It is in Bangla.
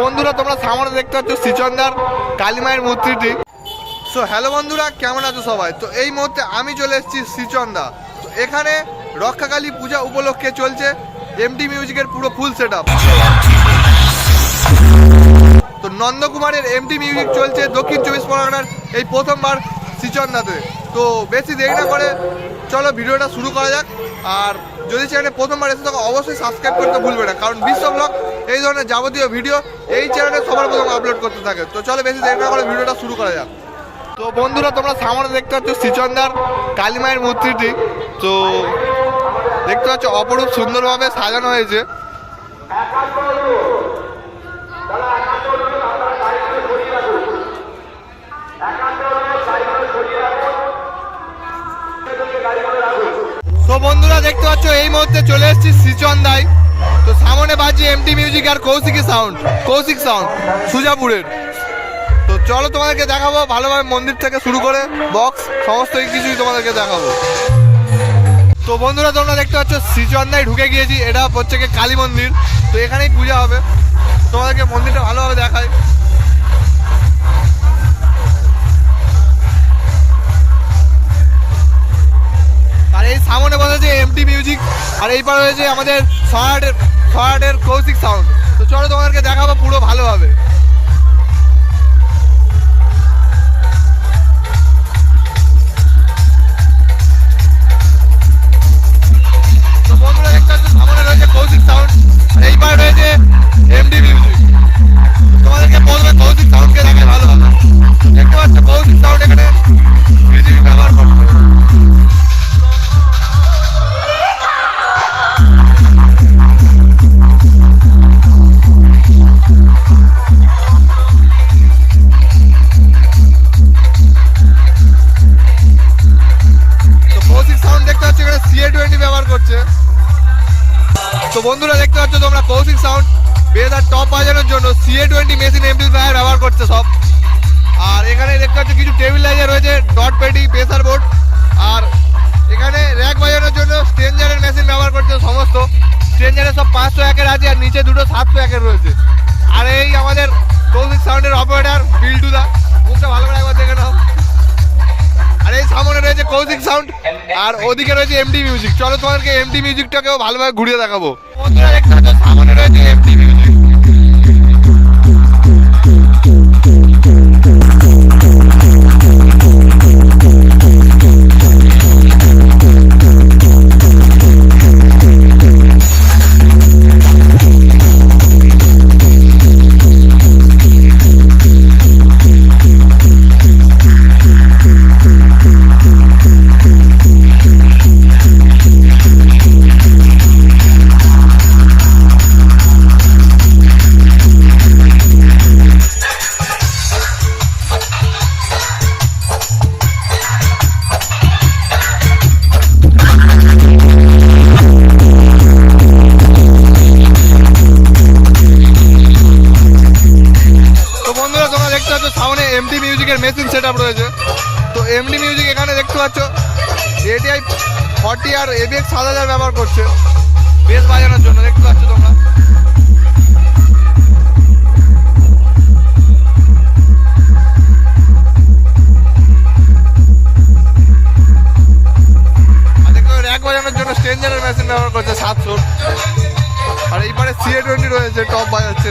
বন্ধুরা, তোমরা সামনে দেখতে পাচ্ছ শ্রীচন্দার কালীমায়ের মূর্তিটি। সো হ্যালো বন্ধুরা, কেমন আছো সবাই? তো এই মুহূর্তে আমি চলে এসেছি শ্রীচন্দা। তো এখানে রক্ষাকালী পূজা উপলক্ষে চলছে এমডি মিউজিকের পুরো ফুল সেট তো নন্দকুমারের এমডি মিউজিক চলছে দক্ষিণ চব্বিশ পরগনার এই প্রথমবার শ্রীচন্দাতে। তো বেশি দেরি না করে চলো ভিডিওটা শুরু করা যাক। আর যদি চ্যানেলে প্রথমবার এসে থাকো, অবশ্যই সাবস্ক্রাইব করতে ভুলবে না। কারণ বিশ্ব ব্লগ এই ধরনের যাবতীয় ভিডিও এই চ্যানেলে সবার প্রথম আপলোড করতে থাকে। তো চলো বেশি দেরি না করে ভিডিওটা শুরু করা যাক। তো বন্ধুরা, তোমরা সামনে দেখতে পাচ্ছ শ্রীচন্দার কালীমায়ের মূর্তিটি। তো দেখতে পাচ্ছ অপরূপ সুন্দরভাবে সাজানো হয়েছে। দেখতে পাচ্ছ, এই মুহূর্তে চলে এসেছি শ্রীচন্দায়। তো সামনে বাজি এমটি মিউজিক আর কৌশিকী সাউন্ড কৌশিক সাউন্ড সুজাপুরের। তো চলো তোমাদেরকে দেখাবো, ভালোভাবে মন্দির থেকে শুরু করে বক্স সমস্ত কিছুই তোমাদেরকে দেখাবো। তো বন্ধুরা, তোমরা দেখতে পাচ্ছ, শ্রীচন্দায় ঢুকে গিয়েছি। এটা হচ্ছে কালী মন্দির। তো এখানেই পূজা হবে। তোমাদেরকে মন্দিরটা ভালোভাবে দেখায় বসেছে মিউজিক আর এইবার পারে রয়েছে আমাদের সয়াটের সয়াটের কৌশিক সাউন্ড তো চলো তোমাদেরকে দেখাবো পুরো ভালোভাবে তো বন্ধুরা দেখতে পাচ্ছ তোমরা কৌশিক সাউন্ড বেদ আর টপ বাজানোর জন্য সিএ টোয়েন্টি মেশিন এমপ্লিফায়ার ব্যবহার করছে সব। আর এখানে দেখতে পাচ্ছ কিছু টেবিল লাইজার রয়েছে ডট পেডি প্রেসার বোর্ড আর এখানে র্যাক বাজানোর জন্য স্ট্রেঞ্জারের মেশিন ব্যবহার করছে সমস্ত। স্ট্রেঞ্জারের সব পাঁচশো একের আছে আর নিচে দুটো সাতশো একের রয়েছে। আর এই আমাদের কৌশিক সাউন্ডের অপারেটার বিল্টুদা। মুখটা ভালো করে একবার দেখে নাও। সামনে রয়েছে কৌশিক সাউন্ড আর ওদিকে রয়েছে এমডি মিউজিক চলো তোমাদেরকে এমডি মিউজিকটাকেও ভালোভাবে ঘুরিয়ে দেখাবো। সামনে রয়েছে এমডি দেখতে পাচ্ছ, সামনে এমডি মিউজিকের মেশিন সেট আপ রয়েছে। তো এমডি মিউজিক এখানে দেখতে পাচ্ছ এটিআই ফর্টি আর এবিএক্স সাত হাজার ব্যবহার করছে। বেস বাজানোর জন্য, দেখতে পাচ্ছ তোমরা। র্যাক বাজানোর জন্য মেশিন ব্যবহার করছে সাতশো। আর এইবারে সিএ টোয়েন্টি রয়েছে টপ বাজাচ্ছে